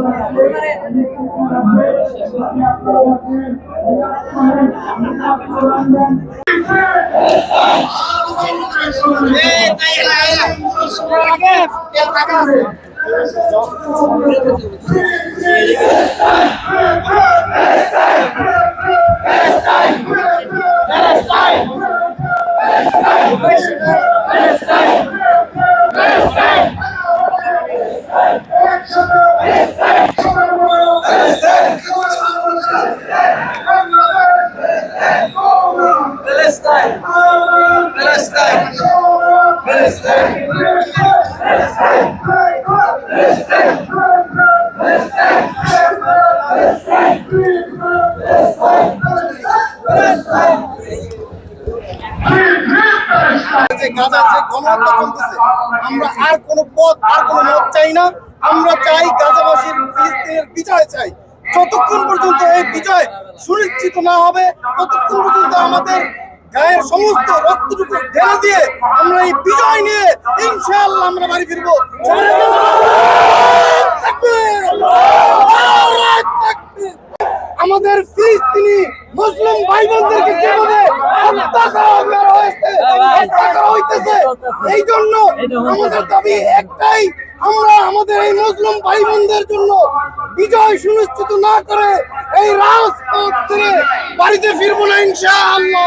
Palestine! Palestine! Palestine! যে আমরা আর কোনো পথ, আর কোনো মত চাই না আমরা চাই গাজাবাসীর ফিলিস্তিনের বিজয় চাই যতক্ষণ পর্যন্ত এই বিজয় সুনিশ্চিত না হবে, ততক্ষণ পর্যন্ত আমাদের গায়ের সমস্ত রক্তটুকু ঢেলে দিয়ে আমরা এই বিজয় নিয়ে ইনশাআল্লাহ আমরা বাড়ি ফিরবো! আমাদের ফিলিস্তিনি মুসলিম ভাই বোনদেরকে যেভাবে হত্যা করা হয়েছে হত্যা করা হইতেছে এই জন্য আমাদের দাবি একটাই আমরা আমাদের এই মুসলিম ভাই বোনদের জন্য বিজয় সুনিশ্চিত না করে এই রাজপথ ছেড়ে বাড়িতে ফিরবো না, ইনশাআল্লাহ।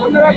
আপনারা